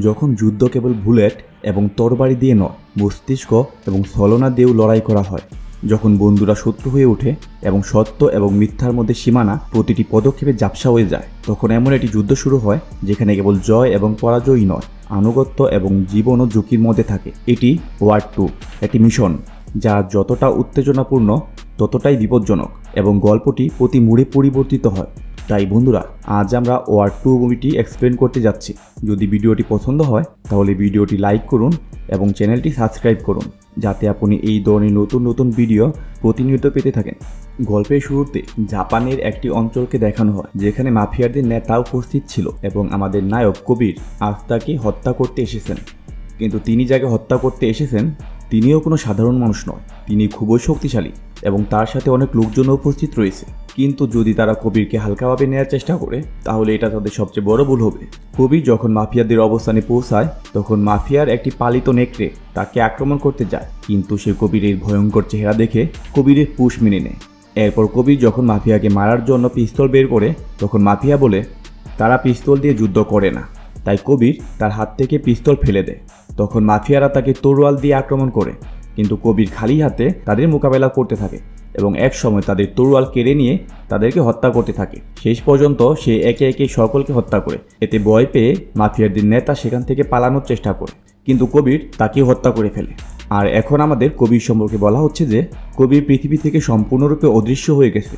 যখন যুদ্ধ কেবল বুলেট এবং তরবারি দিয়ে নয়, মস্তিষ্ক এবং ছলনা দিয়েও লড়াই করা হয়। যখন বন্ধুরা শত্রু হয়ে ওঠে এবং সত্য এবং মিথ্যার মধ্যে সীমানা প্রতিটি পদক্ষেপে ঝাপসা হয়ে যায়, তখন এমন একটি যুদ্ধ শুরু হয় যেখানে কেবল জয় এবং পরাজয়ই নয়, আনুগত্য এবং জীবনও ঝুঁকির মধ্যে থাকে। এটি ওয়ার টু একটি মিশন যা যতটা উত্তেজনাপূর্ণ ততটাই বিপজ্জনক এবং গল্পটি প্রতি মুড়ে পরিবর্তিত হয়। তাই বন্ধুরা, আজ আমরা ওয়ার টু মুভিটি এক্সপ্লেন করতে যাচ্ছি। যদি ভিডিওটি পছন্দ হয়, তাহলে ভিডিওটি লাইক করুন এবং চ্যানেলটি সাবস্ক্রাইব করুন, যাতে আপনি এই ধরনের নতুন নতুন ভিডিও প্রতিনিয়ত পেতে থাকেন। গল্পের শুরুতে জাপানের একটি অঞ্চলকে দেখানো হয়, যেখানে মাফিয়ারদের নেতা উপস্থিত ছিল এবং আমাদের নায়ক কবির আজ তাকে হত্যা করতে এসেছেন। কিন্তু তিনি যাকে হত্যা করতে এসেছেন তিনিও কোনো সাধারণ মানুষ নয় তিনি খুবই শক্তিশালী এবং তার সাথে অনেক লোকজন উপস্থিত রয়েছে। কিন্তু যদি তারা কবিরকে হালকাভাবে নেওয়ার চেষ্টা করে, তাহলে এটা তাদের সবচেয়ে বড় ভুল হবে। কবির যখন মাফিয়াদের অবস্থানে পৌঁছায়, তখন মাফিয়ার একটি পালিত নেকড়ে তাকে আক্রমণ করতে যায়। কিন্তু সে কবিরের ভয়ঙ্কর চেহারা দেখে কবিরের পুষ মেনে নেয়। এরপর কবির যখন মাফিয়াকে মারার জন্য পিস্তল বের করে, তখন মাফিয়া বলে, তারা পিস্তল দিয়ে যুদ্ধ করে না। তাই কবির তার হাত থেকে পিস্তল ফেলে দেয়। তখন মাফিয়ারা তাকে তরোয়াল দিয়ে আক্রমণ করে, কিন্তু কবির খালি হাতে তাদের মোকাবেলা করতে থাকে এবং এক সময় তাদের তরোয়াল কেড়ে নিয়ে তাদেরকে হত্যা করতে থাকে। শেষ পর্যন্ত সে একে একে সকলকে হত্যা করে। এতে ভয় পেয়ে মাফিয়ারদের নেতা সেখান থেকে পালানোর চেষ্টা করে, কিন্তু কবির তাকে হত্যা করে ফেলে। আর এখন আমাদের কবির সম্পর্কে বলা হচ্ছে যে, কবির পৃথিবী থেকে সম্পূর্ণরূপে অদৃশ্য হয়ে গেছে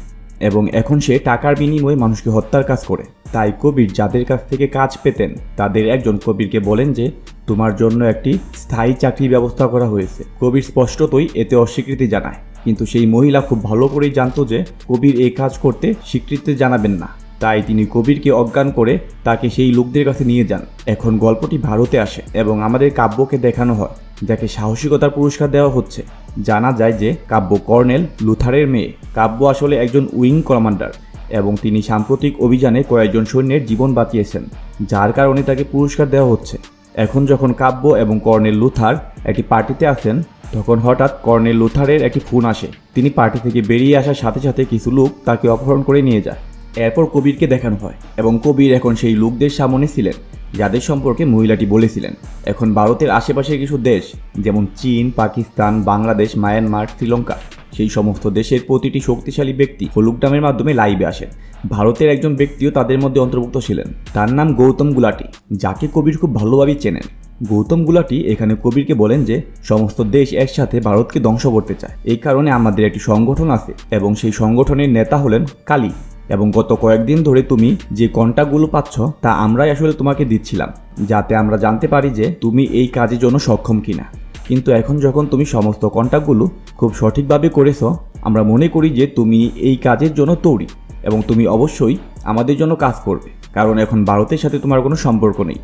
এবং এখন সে টাকার বিনিময়ে মানুষকে হত্যার কাজ করে। তাই কবির যাদের কাছ থেকে কাজ পেতেন, তাদের একজন কবিরকে বলেন যে তোমার জন্য একটি স্থায়ী চাকরির ব্যবস্থা করা হয়েছে। কবির স্পষ্টতই এতে অস্বীকৃতি জানায়। কিন্তু সেই মহিলা খুব ভালো করেই জানতো যে কবির এই কাজ করতে স্বীকৃতি জানাবেন না। তাই তিনি কবিরকে অজ্ঞান করে তাকে সেই লোকদের কাছে নিয়ে যান। এখন গল্পটি ভারতে আসে এবং আমাদের কাব্যকে দেখানো হয়, যাকে সাহসিকতার পুরস্কার দেওয়া হচ্ছে। জানা যায় যে কাব্য কর্নেল লুথারের মেয়ে। কাব্য আসলে একজন উইং কমান্ডার এবং তিনি সাম্প্রতিক অভিযানে কয়েকজন সৈন্যের জীবন বাঁচিয়েছেন, যার কারণে তাকে পুরস্কার দেওয়া হচ্ছে। এখন যখন কাব্য এবং কর্নেল লুথার একটি পার্টিতে আছেন, তখন হঠাৎ কর্নেল লুথারের একটি ফোন আসে। তিনি পার্টি থেকে বেরিয়ে আসার সাথে সাথে কিছু লোক তাকে অপহরণ করে নিয়ে যায়। এরপর কবিরকে দেখানো হয় এবং কবির এখন সেই লোকদের সামনে ছিলেন, যাদের সম্পর্কে মহিলাটি বলেছিলেন। এখন ভারতের আশেপাশের কিছু দেশ, যেমন চীন, পাকিস্তান, বাংলাদেশ, মায়ানমার, শ্রীলঙ্কা। সেই সমস্ত দেশের প্রতিটি শক্তিশালী ব্যক্তি হলুকডামের মাধ্যমে লাইভে আসেন। ভারতের একজন ব্যক্তিও তাদের মধ্যে অন্তর্ভুক্ত ছিলেন। তার নাম গৌতম গুলাটি, যাকে কবির খুব ভালোভাবেই চেনেন। গৌতম গুলাটি এখানে কবিরকে বলেন যে, সমস্ত দেশ একসাথে ভারতকে ধ্বংস করতে চায়। এই কারণে আমাদের একটি সংগঠন আছে এবং সেই সংগঠনের নেতা হলেন কালী। এবং গত কয়েকদিন ধরে তুমি যে কন্টাক্টগুলো পাচ্ছ, তা আমরাই আসলে তোমাকে দিচ্ছিলাম, যাতে আমরা জানতে পারি যে তুমি এই কাজের জন্য সক্ষম কিনা। কিন্তু এখন যখন তুমি সমস্ত কন্টাক্টগুলো খুব সঠিকভাবে করেছ, আমরা মনে করি যে তুমি এই কাজের জন্য তৈরি এবং তুমি অবশ্যই আমাদের জন্য কাজ করবে। কারণ এখন ভারতের সাথে তোমার কোনো সম্পর্ক নেই।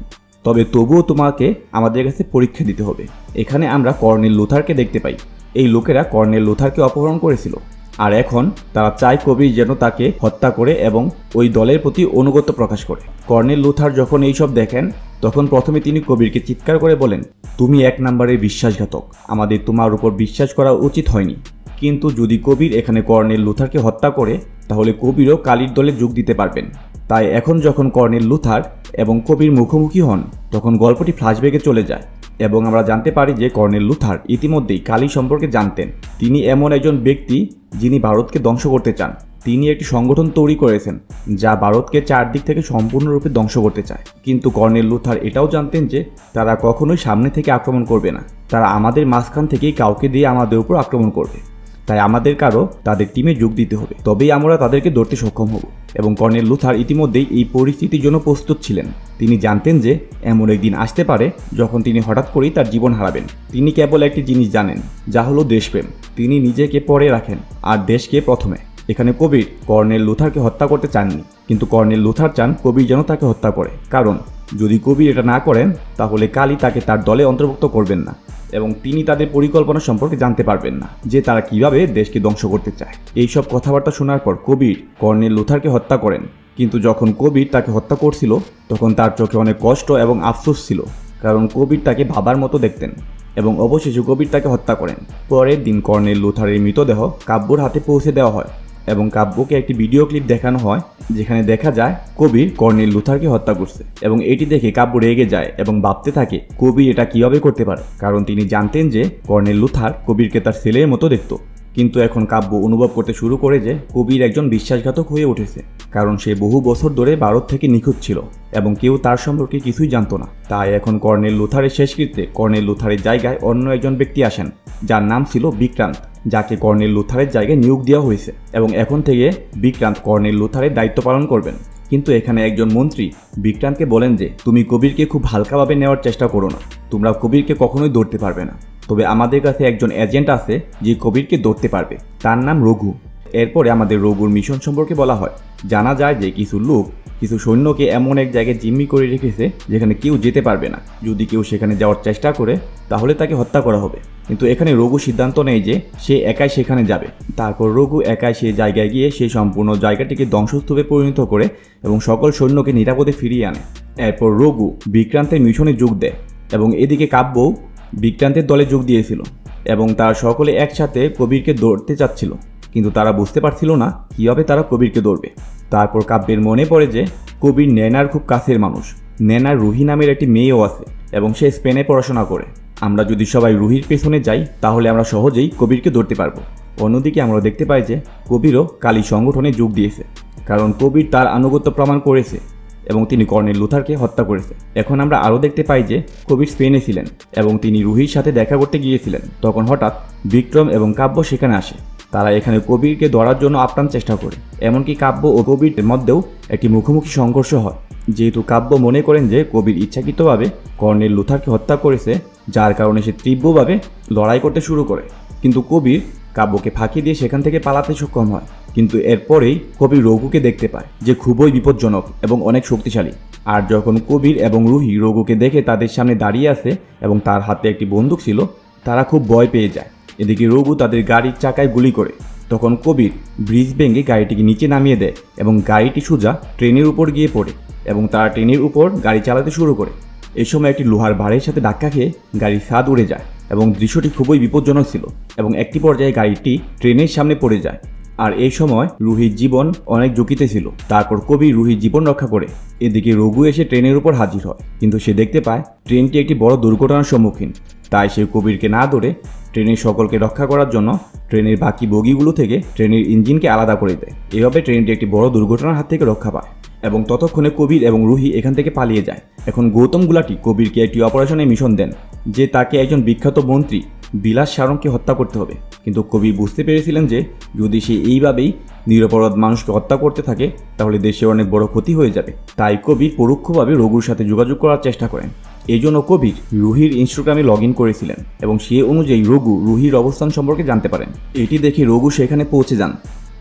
তবে তবুও তোমাকে আমাদের কাছে পরীক্ষা দিতে হবে। এখানে আমরা কর্নেল লুথারকে দেখতে পাই। এই লোকেরা কর্নেল লুথারকে অপহরণ করেছিল। আর এখন তারা চায় কবির যেন তাকে হত্যা করে এবং ওই দলের প্রতি অনুগত প্রকাশ করে। কর্নেল লুথার যখন এইসব দেখেন তখন প্রথমে তিনি কবিরকে চিৎকার করে বলেন, তুমি এক নম্বরের বিশ্বাসঘাতক। আমাদের তোমার উপর বিশ্বাস করা উচিত হয়নি। কিন্তু যদি কবির এখানে কর্নেল লুথারকে হত্যা করে, তাহলে কবিরও কালির দলে যোগ দিতে পারবেন। তাই এখন যখন কর্নেল লুথার এবং কবির মুখোমুখি হন, তখন গল্পটি ফ্ল্যাশব্যাকে চলে যায় এবং আমরা জানতে পারি যে কর্নেল লুথার ইতিমধ্যেই কালী সম্পর্কে জানতেন। তিনি এমন একজন ব্যক্তি যিনি ভারতকে ধ্বংস করতে চান। তিনি একটি সংগঠন তৈরি করেছেন, যা ভারতকে চারদিক থেকে সম্পূর্ণরূপে ধ্বংস করতে চায়। কিন্তু কর্নেল লুথার এটাও জানতেন যে, তারা কখনোই সামনে থেকে আক্রমণ করবে না। তারা আমাদের মাঝখান থেকেই কাউকে দিয়ে আমাদের উপর আক্রমণ করবে। তাই আমাদের কারও তাদের টিমে যোগ দিতে হবে। তবেই আমরা তাদেরকে ধরতে সক্ষম হব। এবং কর্নেল লুথার ইতিমধ্যেই এই পরিস্থিতির জন্য প্রস্তুত ছিলেন। তিনি জানতেন যে, এমন একদিন আসতে পারে, যখন তিনি হঠাৎ করেই তার জীবন হারাবেন। তিনি কেবল একটি জিনিস জানেন, যা হলো দেশপ্রেম। তিনি নিজেকে পরে রাখেন, আর দেশকে প্রথমে। এখানে কবির কর্নেল লুথারকে হত্যা করতে চাননি। কিন্তু কর্নেল লুথার চান কবির যেন তাকে হত্যা করে। কারণ, যদি কবির এটা না করেন, তাহলে কালী তাকে তার দলে অন্তর্ভুক্ত করবেন না এবং তিনি তাদের পরিকল্পনা সম্পর্কে জানতে পারবেন না যে তারা কীভাবে দেশকে ধ্বংস করতে চায়। এইসব কথাবার্তা শোনার পর কবির কর্নেল লুথারকে হত্যা করেন। কিন্তু যখন কবির তাকে হত্যা করছিল, তখন তার চোখে অনেক কষ্ট এবং আফসোস ছিল। কারণ কবির তাকে ভাবার মতো দেখতেন এবং অবশেষে কবির তাকে হত্যা করেন। পরের দিন কর্নেল লুথারের মৃতদেহ কাব্যর হাতে পৌঁছে দেওয়া হয়। এবং কাব্যকে একটি ভিডিও ক্লিপ দেখানো হয়, যেখানে দেখা যায় কবির কর্নেল লুথারকে হত্যা করছে এবং এটি দেখে কাব্য রেগে যায় এবং ভাবতে থাকে কবির এটা কীভাবে করতে পারে? কারণ তিনি জানতেন যে কর্নেল লুথার কবিরকে তার ছেলের মতো দেখত। কিন্তু এখন কাব্য অনুভব করতে শুরু করে যে কবির একজন বিশ্বাসঘাতক হয়ে উঠেছে। কারণ সে বহু বছর ধরে ভারত থেকে নিখোঁজ ছিল এবং কেউ তার সম্পর্কে কিছুই জানতো না। তাই এখন কর্নেল লুথারের শেষকৃত্যে কর্নেল লুথারের জায়গায় অন্য একজন ব্যক্তি আসেন, যার নাম ছিল বিক্রান্ত, যাকে কর্নেল লুথারের জায়গায় নিয়োগ দেওয়া হয়েছে এবং এখন থেকে বিক্রান্ত কর্নেল লুথারের দায়িত্ব পালন করবেন। কিন্তু এখানে একজন মন্ত্রী বিক্রান্তকে বলেন যে, তুমি কবিরকে খুব হালকাভাবে নেওয়ার চেষ্টা করো না। তোমরা কবিরকে কখনোই ধরতে পারবে না। তবে আমাদের কাছে একজন এজেন্ট আছে, যে কবিরকে ধরতে পারবে। তার নাম রঘু। এরপরে আমাদের রঘুর মিশন সম্পর্কে বলা হয়। জানা যায় যে কিছু লোক, কিছু সৈন্যকে এমন এক জায়গায় জিম্মি করে রেখেছে, যেখানে কেউ যেতে পারবে না। যদি কেউ সেখানে যাওয়ার চেষ্টা করে, তাহলে তাকে হত্যা করা হবে। কিন্তু এখানে রঘু সিদ্ধান্ত নেয় যে সে একাই সেখানে যাবে। তারপর রঘু একাই সেই জায়গায় গিয়ে সেই সম্পূর্ণ জায়গাটিকে ধ্বংসস্তূপে পরিণত করে এবং সকল সৈন্যকে নিরাপদে ফিরিয়ে আনে। এরপর রঘু বিক্রান্তের মিশনে যোগ দেয় এবং এদিকে কাব্যও বিক্রান্তের দলে যোগ দিয়েছিল এবং তারা সকলে একসাথে কবিরকে দৌড়তে চাচ্ছিল। কিন্তু তারা বুঝতে পারছিল না কীভাবে তারা কবিরকে দৌড়বে তারপর কাব্যের মনে পড়ে যে, কবির নেনার খুব কাছের মানুষ। নেনার রুহি নামের একটি মেয়েও আছে এবং সে স্পেনে পড়াশোনা করে। আমরা যদি সবাই রুহির পেছনে যাই, তাহলে আমরা সহজেই কবিরকে ধরতে পারব। অন্যদিকে আমরা দেখতে পাই যে, কবিরও কালী সংগঠনে যোগ দিয়েছে। কারণ কবির তার আনুগত্য প্রমাণ করেছে এবং তিনি কর্নেল লুথারকে হত্যা করেছে। এখন আমরা আরও দেখতে পাই যে, কবির স্পেনে ছিলেন এবং তিনি রুহির সাথে দেখা করতে গিয়েছিলেন। তখন হঠাৎ বিক্রম এবং কাব্য সেখানে আসে। তারা এখানে কবিরকে ধরার জন্য আপ্রাণ চেষ্টা করে। এমনকি কাব্য ও কবির মধ্যেও একটি মুখোমুখি সংঘর্ষ হয়। যেহেতু কাব্য মনে করেন যে কবির ইচ্ছাকৃতভাবে কর্নেল লুথারকে হত্যা করেছে, যার কারণে সে তীব্রভাবে লড়াই করতে শুরু করে। কিন্তু কবির কাব্যকে ফাঁকি দিয়ে সেখান থেকে পালাতে সক্ষম হয়। কিন্তু এরপরেই কবির রঘুকে দেখতে পায়, যে খুবই বিপজ্জনক এবং অনেক শক্তিশালী। আর যখন কবির এবং রুহি রঘুকে দেখে তাদের সামনে দাঁড়িয়ে আছে এবং তার হাতে একটি বন্দুক ছিল, তারা খুব ভয় পেয়ে যায়। এদিকে রঘু তাদের গাড়ির চাকায় গুলি করে। তখন কবির ব্রিজ ভেঙে গাড়িটিকে নিচে নামিয়ে দেয় এবং গাড়িটি সোজা ট্রেনের উপর গিয়ে পড়ে এবং তারা ট্রেনের উপর গাড়ি চালাতে শুরু করে। এই সময় একটি লোহার ভাড়ের সাথে ধাক্কা খেয়ে গাড়ির স্বাদ উড়ে যায় এবং দৃশ্যটি খুবই বিপজ্জনক ছিল এবং একটি পর্যায়ে গাড়িটি ট্রেনের সামনে পড়ে যায়। আর এই সময় রুহির জীবন অনেক ঝুঁকিতে ছিল। তারপর কবি রুহির জীবন রক্ষা করে। এদিকে রঘু এসে ট্রেনের উপর হাজির হয়। কিন্তু সে দেখতে পায়, ট্রেনটি একটি বড় দুর্ঘটনার সম্মুখীন। তাই সে কবিরকে না ধরে ট্রেনের সকলকে রক্ষা করার জন্য ট্রেনের বাকি বগিগুলো থেকে ট্রেনের ইঞ্জিনকে আলাদা করে দেয়। এভাবে ট্রেনটি একটি বড় দুর্ঘটনার হাত থেকে রক্ষা পায় এবং ততক্ষণে কবির এবং রুহি এখান থেকে পালিয়ে যায়। এখন গৌতম গুলাটি কবিরকে একটি অপারেশনে মিশন দেন, যে তাকে একজন বিখ্যাত মন্ত্রী বিলাস সারংকে হত্যা করতে হবে। কিন্তু কবি বুঝতে পেরেছিলেন যে, যদি সে এইভাবেই নিরপরাধ মানুষকে হত্যা করতে থাকে, তাহলে দেশে অনেক বড় ক্ষতি হয়ে যাবে। তাই কবির পরোক্ষভাবে রঘুর সাথে যোগাযোগ করার চেষ্টা করেন। এই জন্য কবির রুহির ইনস্টাগ্রামে লগ ইন করেছিলেন এবং সে অনুযায়ী রঘু রুহির অবস্থান সম্পর্কে জানতে পারেন। এটি দেখে রঘু সেখানে পৌঁছে যান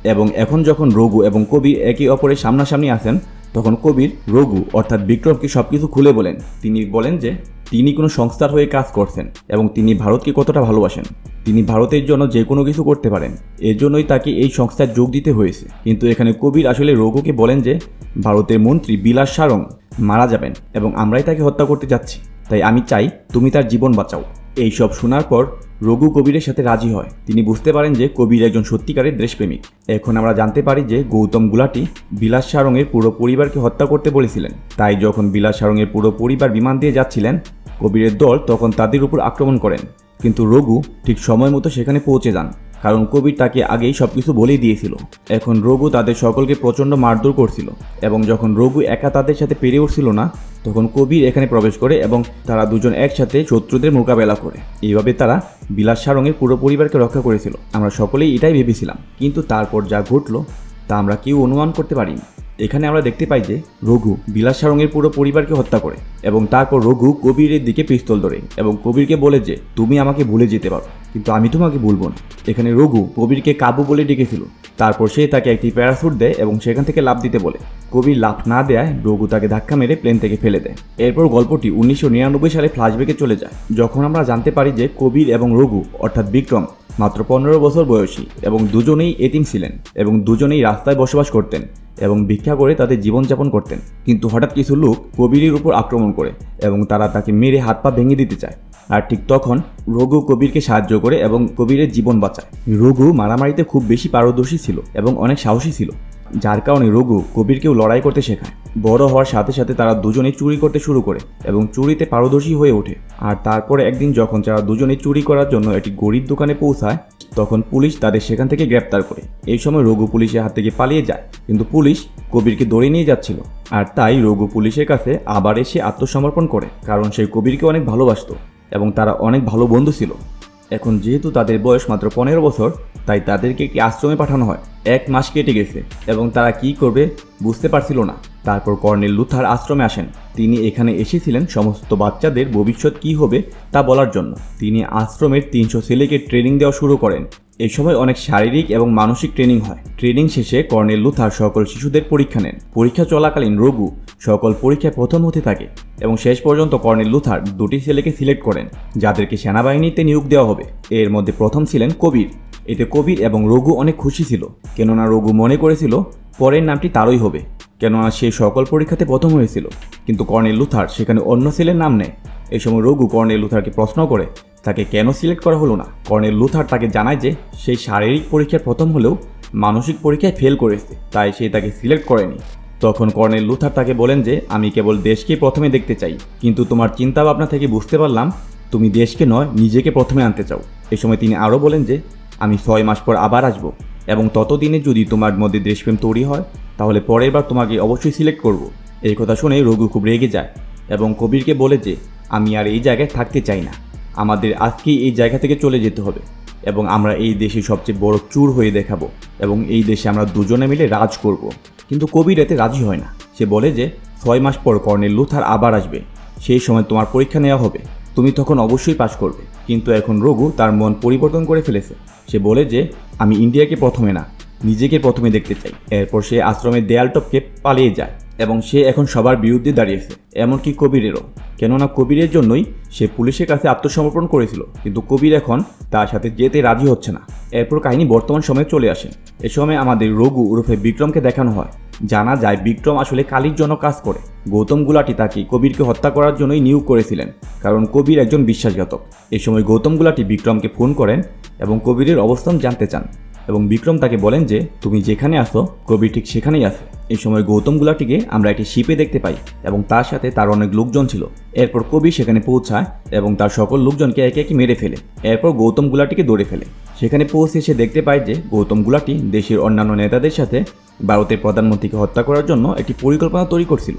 এবং এখন যখন রঘু এবং কবির একে অপরের সামনাসামনি আসেন তখন কবির রঘু অর্থাৎ বিক্রমকে সবকিছু খুলে বলেন। তিনি বলেন যে, তিনি কোনো সংস্থার হয়ে কাজ করছেন এবং তিনি ভারতকে কতটা ভালোবাসেন। তিনি ভারতের জন্য যে কোনো কিছু করতে পারেন। এর জন্যই তাকে এই সংস্থায় যোগ দিতে হয়েছে। কিন্তু এখানে কবির আসলে রঘুকে বলেন যে, ভারতের মন্ত্রী বিলাস সারং মারা যাবেন এবং আমরাই তাকে হত্যা করতে যাচ্ছি। তাই আমি চাই তুমি তার জীবন বাঁচাও। এই সব শোনার পর রঘু কবিরের সাথে রাজি হয়। তিনি বুঝতে পারেন যে কবির একজন সত্যিকারের দেশপ্রেমিক। এখন আমরা জানতে পারি যে গৌতম গুলাটি বিলাস সারংয়ের পুরো পরিবারকে হত্যা করতে বলেছিলেন। তাই যখন বিলাস সারংয়ের পুরো পরিবার বিমান দিয়ে যাচ্ছিলেন, কবিরের দল তখন তাদের উপর আক্রমণ করেন। কিন্তু রঘু ঠিক সময় মতো সেখানে পৌঁছে যান। কারণ কবির তাকে আগেই সব কিছু বলেই দিয়েছিল। এখন রঘু তাদের সকলকে প্রচণ্ড মারধর করছিল এবং যখন রঘু একা তাদের সাথে পেরে উঠছিল না, তখন কবির এখানে প্রবেশ করে এবং তারা দুজন একসাথে শত্রুদের মোকাবেলা করে। এইভাবে তারা বিলাস সারঙের পুরো পরিবারকে রক্ষা করেছিল। আমরা সকলেই এটাই ভেবেছিলাম। কিন্তু তারপর যা ঘটলো, তা আমরা কেউ অনুমান করতে পারিনি। এখানে আমরা দেখতে পাই যে রঘু বিলাস সারংয়ের পুরো পরিবারকে হত্যা করে এবং তারপর রঘু কবিরের দিকে পিস্তল ধরে এবং কবিরকে বলে যে, তুমি আমাকে ভুলে যেতে পারো, কিন্তু আমি তোমাকে ভুলবো না। এখানে রঘু কবিরকে কাবু বলে ডেকেছিল। তারপর সে তাকে একটি প্যারাসুট দেয় এবং সেখান থেকে লাভ দিতে বলে। কবির লাভ না দেয় রঘু তাকে ধাক্কা মেরে প্লেন থেকে ফেলে দেয়। এরপর গল্পটি উনিশশো নিরানব্বই সালে ফ্ল্যাশব্যাকে চলে যায়। যখন আমরা জানতে পারি যে কবির এবং রঘু, অর্থাৎ বিক্রম মাত্র পনেরো বছর বয়সী এবং দুজনেই এতিম ছিলেন এবং দুজনেই রাস্তায় বসবাস করতেন এবং ভিক্ষা করে তাদের জীবনযাপন করতেন। কিন্তু হঠাৎ কিছু লোক কবিরের উপর আক্রমণ করে এবং তারা তাকে মেরে হাত পা ভেঙে দিতে চায়। আর ঠিক তখন রঘু কবিরকে সাহায্য করে এবং কবিরের জীবন বাঁচায়। রঘু মারামারিতে খুব বেশি পারদর্শী ছিল এবং অনেক সাহসী ছিল। যার কারণে রঘু কবিরকেও লড়াই করতে শেখায়। বড় হওয়ার সাথে সাথে তারা দুজনেই চুরি করতে শুরু করে এবং চুরিতে পারদর্শী হয়ে ওঠে। আর তারপরে একদিন যখন তারা দুজনেই চুরি করার জন্য একটি গরিব দোকানে পৌঁছায়, তখন পুলিশ তাদের সেখান থেকে গ্রেপ্তার করে। এই সময় রঘু পুলিশের হাত থেকে পালিয়ে যায়, কিন্তু পুলিশ কবিরকে দৌড়ে নিয়ে যাচ্ছিল। আর তাই রঘু পুলিশের কাছে আবার এসে আত্মসমর্পণ করে, কারণ সেই কবিরকে অনেক ভালোবাসতো এবং তারা অনেক ভালো বন্ধু ছিল। এখন যেহেতু তাদের বয়স মাত্র পনেরো বছর, তাই তাদেরকে একটি আশ্রমে পাঠানো হয়। এক মাস কেটে গেছে এবং তারা কি করবে বুঝতে পারছিল না। তারপর কর্নেল লুথার আশ্রমে আসেন। তিনি এখানে এসেছিলেন সমস্ত বাচ্চাদের ভবিষ্যৎ কি হবে তা বলার জন্য। তিনি আশ্রমের তিনশো ছেলেকে ট্রেনিং দেওয়া শুরু করেন। এই সময় অনেক শারীরিক এবং মানসিক ট্রেনিং হয়। ট্রেনিং শেষে কর্নেল লুথার সকল শিশুদের পরীক্ষা নেন। পরীক্ষা চলাকালীন রঘু সকল পরীক্ষায় প্রথম হতে থাকে এবং শেষ পর্যন্ত কর্নেল লুথার দুটি ছেলেকে সিলেক্ট করেন, যাদেরকে সেনাবাহিনীতে নিয়োগ দেওয়া হবে। এর মধ্যে প্রথম ছিলেন কবির। এতে কবির এবং রঘু অনেক খুশি ছিল। কেননা রঘু মনে করেছিল, পরের নামটি তারই হবে। কেননা সে সকল পরীক্ষাতে প্রথম হয়েছিল। কিন্তু কর্নেল লুথার সেখানে অন্য ছেলের নাম নেয়। এই সময় রঘু কর্নেল লুথারকে প্রশ্ন করে, তাকে কেন সিলেক্ট করা হলো না? কর্নেল লুথার তাকে জানায় যে সেই শারীরিক পরীক্ষায় প্রথম হলেও মানসিক পরীক্ষায় ফেল করেছে, তাই সে তাকে সিলেক্ট করেনি। তখন কর্নেল লুথার তাকে বলেন যে, আমি কেবল দেশকেই প্রথমে দেখতে চাই। কিন্তু তোমার চিন্তা ভাবনা থেকে বুঝতে পারলাম, তুমি দেশকে নয়, নিজেকে প্রথমে আনতে চাও। এ সময় তিনি আরও বলেন যে, আমি ছয় মাস পর আবার আসব এবং ততদিনে যদি তোমার মধ্যে দেশপ্রেম তৈরি হয়, তাহলে পরের বার তোমাকে অবশ্যই সিলেক্ট করব। এই কথা শুনে রঘু খুব রেগে যায় এবং কবিরকে বলে যে, আমি আর এই জায়গায় থাকতে চাই না। আমাদের আজকেই এই জায়গা থেকে চলে যেতে হবে এবং আমরা এই দেশে সবচেয়ে বড় চুর হয়ে দেখাবো এবং এই দেশে আমরা দুজনে মিলে রাজ করব। কিন্তু কবির এতে রাজি হয় না। সে বলে যে, ছয় মাস পর কর্নেল লুথার আবার আসবে। সেই সময় তোমার পরীক্ষা নেওয়া হবে। তুমি তখন অবশ্যই পাশ করবে। কিন্তু এখন রঘু তার মন পরিবর্তন করে ফেলেছে। সে বলে যে, আমি ইন্ডিয়াকে প্রথমে না, নিজেকে প্রথমে দেখতে চাই। এরপর সে আশ্রমের দেয়াল টপকে পালিয়ে যায়। এবং সে এখন সবার বিরুদ্ধে দাঁড়িয়েছে, এমনকি কবিরেরও। কেননা কবিরের জন্যই সে পুলিশের কাছে আত্মসমর্পণ করেছিল, কিন্তু কবির এখন তার সাথে যেতে রাজি হচ্ছে না। এরপর কাহিনী বর্তমান সময়ে চলে আসে। এ সময় আমাদের রঘু ওরফে বিক্রমকে দেখানো হয়। জানা যায় বিক্রম আসলে কালির জন্য কাজ করে। গৌতম গুলাটি তাকে কবিরকে হত্যা করার জন্যই নিয়োগ করেছিলেন, কারণ কবির একজন বিশ্বাসঘাতক। এ সময় গৌতম গুলাটি বিক্রমকে ফোন করেন এবং কবিরের অবস্থান জানতে চান। এবং বিক্রম তাকে বলেন যে, তুমি যেখানে আসো কবির ঠিক সেখানেই আছে। এই সময় গৌতম গুলাটিকে আমরা একটি শিপে দেখতে পাই এবং তার সাথে তার অনেক লোকজন ছিল। এরপর কবি সেখানে পৌঁছায় এবং তার সকল লোকজনকে একে একে মেরে ফেলে। এরপর গৌতম গুলাটিকে দৌড়ে ফেলে। সেখানে পৌঁছে সে দেখতে পায় যে, গৌতম গুলাটি দেশের অন্যান্য নেতাদের সাথে ভারতের প্রধানমন্ত্রীকে হত্যা করার জন্য একটি পরিকল্পনা তৈরি করছিল।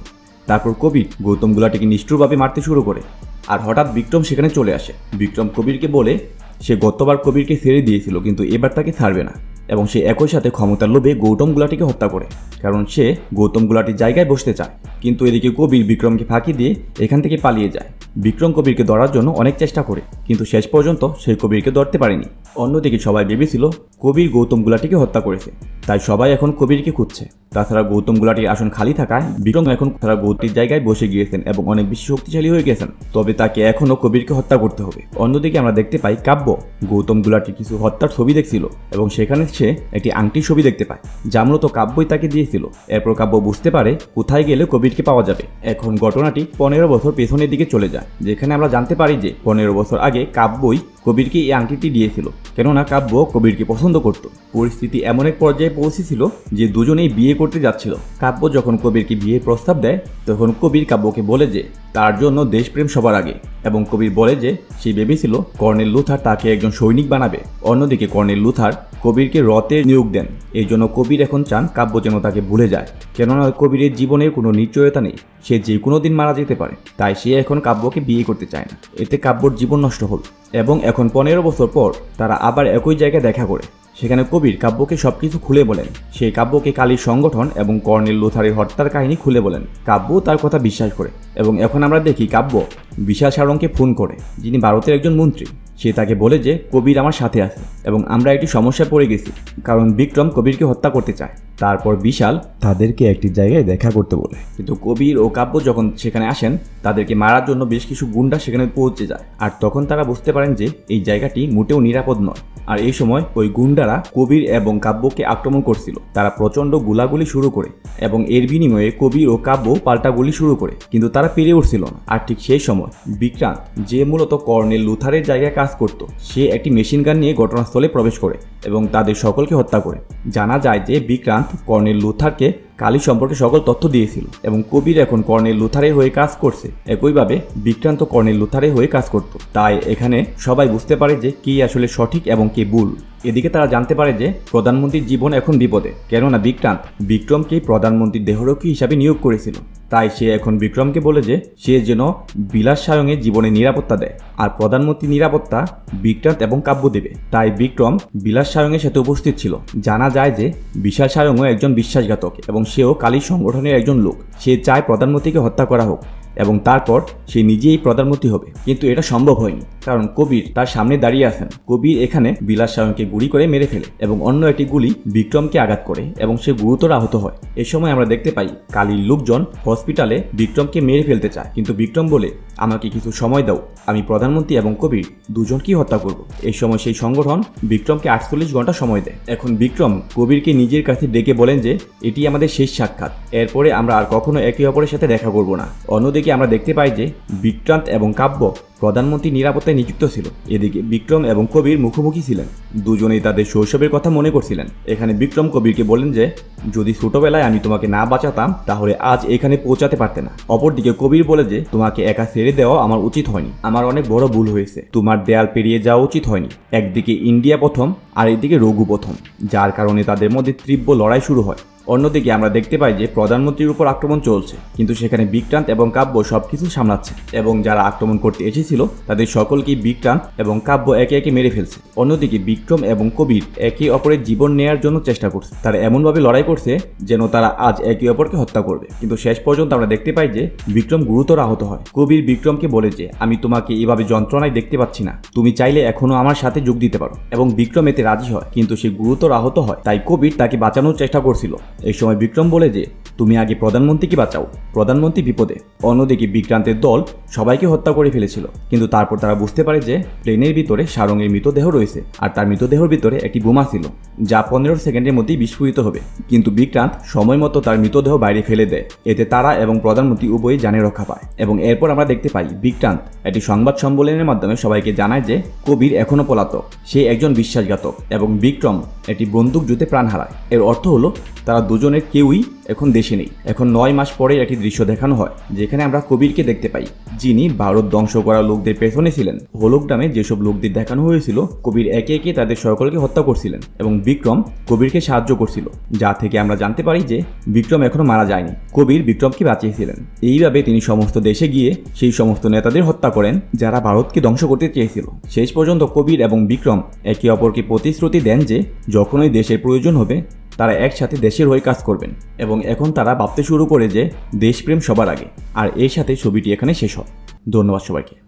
তারপর কবির গৌতম গুলাটিকে নিষ্ঠুরভাবে মারতে শুরু করে। আর হঠাৎ বিক্রম সেখানে চলে আসে। বিক্রম কবিরকে বলে সে গতবার কবিরকে ছেড়ে দিয়েছিল, কিন্তু এবার তাকে ছাড়বে না এবং সে একই সাথে ক্ষমতার লোভে গৌতম গুলাটিকে হত্যা করে, কারণ সে গৌতম গুলাটির জায়গায় বসতে চায়। কিন্তু এদিকে কবির বিক্রমকে ফাঁকি দিয়ে এখান থেকে পালিয়ে যায়। বিক্রম কবিরকে ধরার জন্য অনেক চেষ্টা করে, কিন্তু শেষ পর্যন্ত সে কবিরকে ধরতে পারেনি। অন্যদিকে সবাই ভেবেছিল কবির গৌতম গুলাটিকে হত্যা করেছে। তাই সবাই এখন কবিরকে খুঁজছে। তাছাড়া গৌতম গুলাটির আসন খালি থাকায় বিক্রম এখন তারা গৌতির জায়গায় বসে গিয়েছেন এবং অনেক বেশি শক্তিশালী হয়ে গেছেন। তবে তাকে এখনও কবিরকে হত্যা করতে হবে। অন্যদিকে আমরা দেখতে পাই কাব্য। গৌতম গুলাটির কিছু হত্যার ছবি দেখছিল এবং সেখানে সে একটি আংটির ছবি দেখতে পায়, যা মূলত কাব্যই তাকে দিয়েছিল। এরপর কাব্য বুঝতে পারে কোথায় গেলে কবিরকে পাওয়া যাবে। এখন ঘটনাটি পনেরো বছর পেছনের দিকে চলে যায়, যেখানে আমরা জানতে পারি যে পনেরো বছর আগে কাব্যই কবিরকে এই আংটিটি দিয়েছিল। কেননা কাব্য কবিরকে পছন্দ করত। পরিস্থিতি এমন এক পর্যায়ে পৌঁছেছিল যে দুজনেই বিয়ে করতে যাচ্ছিল। কাব্য যখন কবিরকে বিয়ের প্রস্তাব দেয়, তখন কবির কাব্যকে বলে যে, তার জন্য দেশপ্রেম সবার আগে। এবং কবির বলে যে, সে ভেবেছিল কর্নেল লুথার তাকে একজন সৈনিক বানাবে। অন্যদিকে কর্নেল লুথার কবিরকে রতে নিয়োগ দেন। এই জন্য কবির এখন চান কাব্য যেন তাকে ভুলে যায়। কেননা কবিরের জীবনের কোনো নিশ্চয়তা নেই। সে যে কোনো দিন মারা যেতে পারে। তাই সে এখন কাব্যকে বিয়ে করতে চায় না। এতে কাব্যর জীবন নষ্ট হল। এবং এখন পনেরো বছর পর তারা আবার একই জায়গায় দেখা করে। সেখানে কবির কাব্যকে সবকিছু খুলে বলেন। সেই কাব্যকে কালীর সংগঠন এবং কর্নেল লোথারের হত্যার কাহিনী খুলে বলেন। কাব্য তার কথা বিশ্বাস করে এবং এখন আমরা দেখি কাব্য বিশাল সারংকে ফোন করে, যিনি ভারতের একজন মন্ত্রী। সে তাকে বলে যে, কবির আমার সাথে আছে এবং আমরা একটি সমস্যায় পড়ে গেছি, কারণ বিক্রম কবিরকে হত্যা করতে চায়। তারপর বিশাল তাদেরকে একটি জায়গায় দেখা করতে বলে। কিন্তু কবির ও কাব্য যখন সেখানে আসেন, তাদেরকে মারার জন্য বেশ কিছু গুন্ডা সেখানে পৌঁছে যায়। আর তখন তারা বুঝতে পারেন যে, এই জায়গাটি মোটেও নিরাপদ নয়। আর এই সময় ওই গুন্ডারা কবির এবং কাব্যকে আক্রমণ করছিল। তারা প্রচণ্ড গুলাগুলি শুরু করে এবং এর বিনিময়ে কবির ও কাব্য পাল্টা গুলি শুরু করে। কিন্তু তারা পেরে উঠছিল না। আর ঠিক সেই সময় বিক্রান্ত, যে মূলত কর্নেল লুথারের জায়গায় কাজ করত। সে একটি মেশিন গান নিয়ে ঘটনাস্থলে প্রবেশ করে। এবং তাদের সকলকে হত্যা করে। জানা যায় যে বিক্রান্ত কর্নেল লুথারকে কালী সম্পর্কে সকল তথ্য দিয়েছিল এবং কবির এখন কর্নেল লুথারের হয়ে কাজ করছে। একইভাবে বিক্রান্ত কর্নেল লুথারের হয়ে কাজ করত। তাই এখানে সবাই বুঝতে পারে যে কে আসলে সঠিক এবং কে ভুল। এদিকে তারা জানতে পারে যে প্রধানমন্ত্রীর জীবন এখন বিপদে। কেননা বিক্রান্ত বিক্রমকে প্রধানমন্ত্রীর দেহরক্ষী হিসাবে নিয়োগ করেছিল। তাই সে এখন বিক্রমকে বলে যে সে যেন বিলাস সায়ংয়ের জীবনে নিরাপত্তা দেয়। আর প্রধানমন্ত্রী নিরাপত্তা বিক্রান্ত এবং কাব্য দেবে তাই বিক্রম বিলাস সায়ংয়ের সাথে উপস্থিত ছিল। জানা যায় যে বিশাল সায়ংও একজন বিশ্বাসঘাতক এবং সেও কালী সংগঠনের একজন লোক। সে চায় প্রধানমন্ত্রীকে হত্যা করা হোক এবং তারপর সে নিজেই প্রধানমন্ত্রী হবে। কিন্তু এটা সম্ভব হয়নি, কারণ কবির তার সামনে দাঁড়িয়ে আছেন। কবির এখানে বিলাস সায়ংকে গুলি করে মেরে ফেলে এবং অন্য একটি গুলি বিক্রমকে আঘাত করে এবং সে গুরুতর আহত হয়। এ সময় আমরা দেখতে পাই কালীর লোকজন হসপিটালে বিক্রমকে মেরে ফেলতে চায়। কিন্তু বিক্রম বলে, আমাকে কিছু সময় দাও। আমি প্রধানমন্ত্রী এবং কবির দুজনকেই হত্যা করব। এই সময় সেই সংগঠন বিক্রমকে আটচল্লিশ ঘণ্টা সময় দেয়। এখন বিক্রম কবিরকে নিজের কাছে ডেকে বলেন যে, এটি আমাদের শেষ সাক্ষাৎ। এরপরে আমরা আর কখনো একে অপরের সাথে দেখা করব না। অন্যদিকে আমরা দেখতে পাই যে, বিক্রান্ত এবং কাব্য প্রধানমন্ত্রী নিরাপত্তায় নিযুক্ত ছিল। এদিকে বিক্রম এবং কবির মুখোমুখি ছিলেন। দুজনেই তাদের শৈশবের কথা মনে করছিলেন। এখানে বিক্রম কবিরকে বলেন যে, যদি ছোটবেলায় আমি তোমাকে না বাঁচাতাম, তাহলে আজ এখানে পৌঁছাতে পারতে না। অপরদিকে কবির বলে যে, তোমাকে একা ছেড়ে দেওয়া আমার উচিত হয়নি। আমার অনেক বড় ভুল হয়েছে। তোমার দেয়াল পেরিয়ে যাওয়া উচিত হয়নি। একদিকে ইন্ডিয়া প্রথম, আর এদিকে রঘু প্রথম, যার কারণে তাদের মধ্যে তীব্র লড়াই শুরু হয়। অন্যদিকে আমরা দেখতে পাই যে প্রধানমন্ত্রীর উপর আক্রমণ চলছে, কিন্তু সেখানে বিক্রান্ত এবং কাব্য সব কিছু সামলাচ্ছে এবং যারা আক্রমণ করতে এসেছিল, তাদের সকলকেই বিক্রান্ত এবং কাব্য একে একে মেরে ফেলছে। অন্যদিকে বিক্রম এবং কবির একে অপরের জীবন নেয়ার জন্য চেষ্টা করছে। তারা এমনভাবে লড়াই করছে যেন তারা আজ একে অপরকে হত্যা করবে। কিন্তু শেষ পর্যন্ত আমরা দেখতে পাই যে বিক্রম গুরুতর আহত হয়। কবির বিক্রমকে বলে যে, আমি তোমাকে এভাবে যন্ত্রণায় দেখতে পাচ্ছি না। তুমি চাইলে এখনও আমার সাথে যোগ দিতে পারো। এবং বিক্রম এতে রাজি হয়, কিন্তু সে গুরুতর আহত হয়, তাই কবির তাকে বাঁচানোর চেষ্টা করছিল। এই সময় বিক্রম বলে যে তুমি আগে প্রধানমন্ত্রীকে বাঁচাও। প্রধানমন্ত্রী বিপদে। অন্যদিকে বিক্রান্তের দল সবাইকে হত্যা করে ফেলেছিল। কিন্তু তারপর তারা বুঝতে পারে যে প্লেনের ভিতরে সারঙ্গের মৃতদেহ রয়েছে আর তার মৃতদেহের ভিতরে একটি বোমা ছিল, যা পনেরো সেকেন্ডের মধ্যেই বিস্ফোরিত হবে। কিন্তু বিক্রান্ত সময় মতো তার মৃতদেহ বাইরে ফেলে দেয়। এতে তারা এবং প্রধানমন্ত্রী উভয়ই জানে রক্ষা পায়। এবং এরপর আমরা দেখতে পাই বিক্রান্ত একটি সংবাদ সম্মেলনের মাধ্যমে সবাইকে জানায় যে কবির এখনও পলাতক। সে একজন বিশ্বাসঘাতক এবং বিক্রম একটি বন্দুক জুতে প্রাণ হারায়। এর অর্থ হলো তারা দুজনের কেউই এখন দেশে নেই। এখন নয় মাস পরে একটি দৃশ্য দেখানো হয়, যেখানে আমরা কবিরকে দেখতে পাই, যিনি ভারত ধ্বংস করা লোকদের পেছনে ছিলেন। হোলোগ্রামে যেসব লোকদের দেখানো হয়েছিল, কবির একে একে তাদের সকলকে হত্যা করছিলেন এবং বিক্রম কবিরকে সাহায্য করছিল, যা থেকে আমরা জানতে পারি যে বিক্রম এখনও মারা যায়নি। কবির বিক্রমকে বাঁচিয়েছিলেন। এইভাবে তিনি সমস্ত দেশে গিয়ে সেই সমস্ত নেতাদের হত্যা করেন, যারা ভারতকে ধ্বংস করতে চেয়েছিল। শেষ পর্যন্ত কবির এবং বিক্রম একে অপরকে প্রতিশ্রুতি দেন যে, যখনই দেশের প্রয়োজন হবে তারা একসাথে দেশের হয়ে কাজ করবেন এবং এখন তারা ভাবতে শুরু করে যে দেশপ্রেম সবার আগে। আর এর সাথে ছবিটি এখানে শেষ হয়। ধন্যবাদ সবাইকে।